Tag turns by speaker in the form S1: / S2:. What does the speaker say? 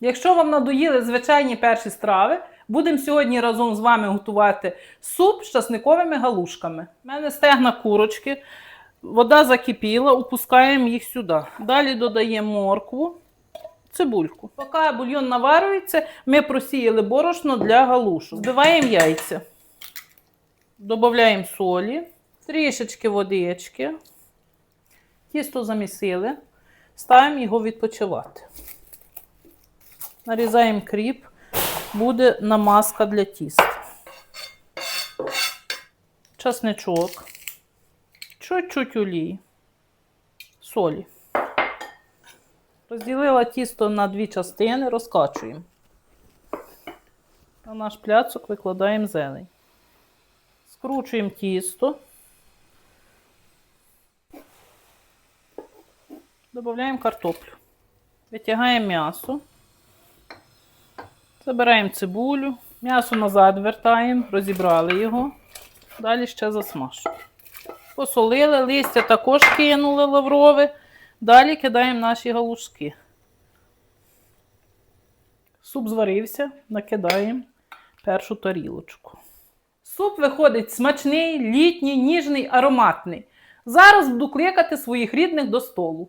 S1: Якщо вам надоїли звичайні перші страви, будемо сьогодні разом з вами готувати суп з часниковими галушками. У мене стегна курочки, вода закипіла, опускаємо їх сюди. Далі додаємо моркву, цибульку. Поки бульйон наварюється, ми просіяли борошно для галушок. Збиваємо яйця. Додаємо солі, трішечки водички. Тісто замісили, ставимо його відпочивати. Нарізаємо кріп, буде намазка для тіста. Часничок, чуть-чуть олії, солі. Розділила тісто на дві частини, розкачуємо. На наш пляцок викладаємо зелень. Скручуємо тісто. Додаємо картоплю. Витягаємо м'ясо. Забираємо цибулю. М'ясо назад вертаємо, розібрали його. Далі ще засмажуємо. Посолили, листя також кинули лаврове. Далі кидаємо наші галушки. Суп зварився, накидаємо першу тарілочку. Суп виходить смачний, літній, ніжний, ароматний. Зараз буду кликати своїх рідних до столу.